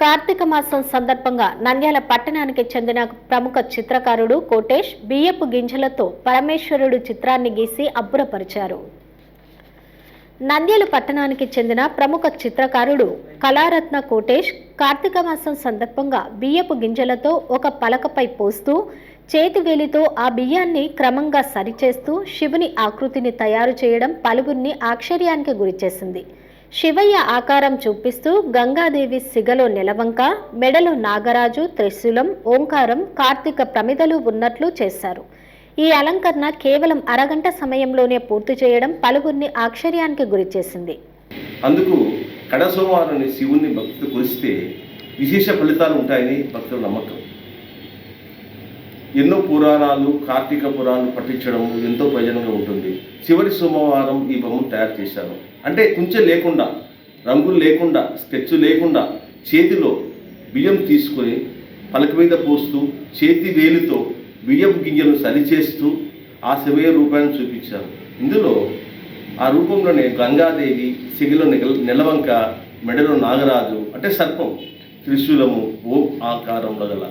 కార్తీక మాసం సందర్భంగా నంద్యాల పట్టణానికి చెందిన ప్రముఖ చిత్రకారుడు కోటేష్ బియ్యపు గింజలతో పరమేశ్వరుడు చిత్రాన్ని గీసి అబ్బురపరిచారు. నంద్యాల పట్టణానికి చెందిన ప్రముఖ చిత్రకారుడు కళారత్న కోటేష్ కార్తీక మాసం సందర్భంగా బియ్యపు గింజలతో ఒక పలకపై పోస్తూ చేతివేలితో ఆ బియ్యాన్ని క్రమంగా సరిచేస్తూ శివుని ఆకృతిని తయారు చేయడం పలువురిని ఆశ్చర్యానికి గురిచేసింది. శివయ్య ఆకారం చూపిస్తూ గంగాదేవి సిగలో నెలవంక మెడలో నాగరాజు త్రిశూలం ఓంకారం కార్తీక ప్రమిదలు ఉన్నట్లు చేశారు. ఈ అలంకరణ కేవలం అరగంట సమయంలోనే పూర్తి చేయడం పలువురిని ఆశ్చర్యానికి గురిచేసింది అందుకు కడ సోమవారాన్ని శివుణ్ణి భక్తులు కురిస్తే విశేష ఫలితాలు ఉంటాయని భక్తుల నమ్మకం. ఎన్నో పురాణాలు కార్తీక పురాణాలు పఠించడం ఎంతో ప్రయోజనంగా ఉంటుంది. చివరి సోమవారం ఈ బొమ్మను తయారు చేశారు. అంటే కుంచె లేకుండా రంగులు లేకుండా స్కెచ్ లేకుండా చేతిలో బియ్యం తీసుకొని పలక మీద పోస్తూ చేతి వేలితో బియ్యం గింజలను సరిచేస్తూ ఆ శివయ్య రూపాన్ని చూపించారు. ఇందులో ఆ రూపంలోనే గంగాదేవి సిగిలో నిగల- నెలవంక మెడలో నాగరాజు అంటే సర్పం త్రిశూలము ఓం ఆకారంలో గల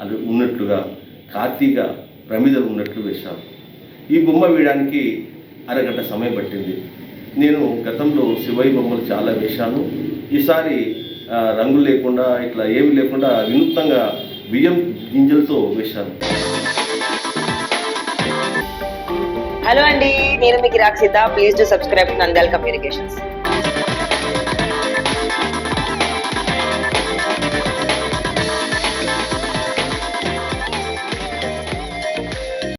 అది ఉన్నట్లుగా కార్తీక ప్రమిదలు ఉన్నట్లు వేశాను ఈ బొమ్మ వేయడానికి అరగంట సమయం పట్టింది. నేను గతంలో శివయ్య బొమ్మలు చాలా వేశాను. ఈసారి రంగులు లేకుండా ఇట్లా ఏమి లేకుండా వినూత్నంగా బియ్యం గింజలతో వేశాను. హలో అండి నేను మీకు Rakshita please to subscribe Nandal communications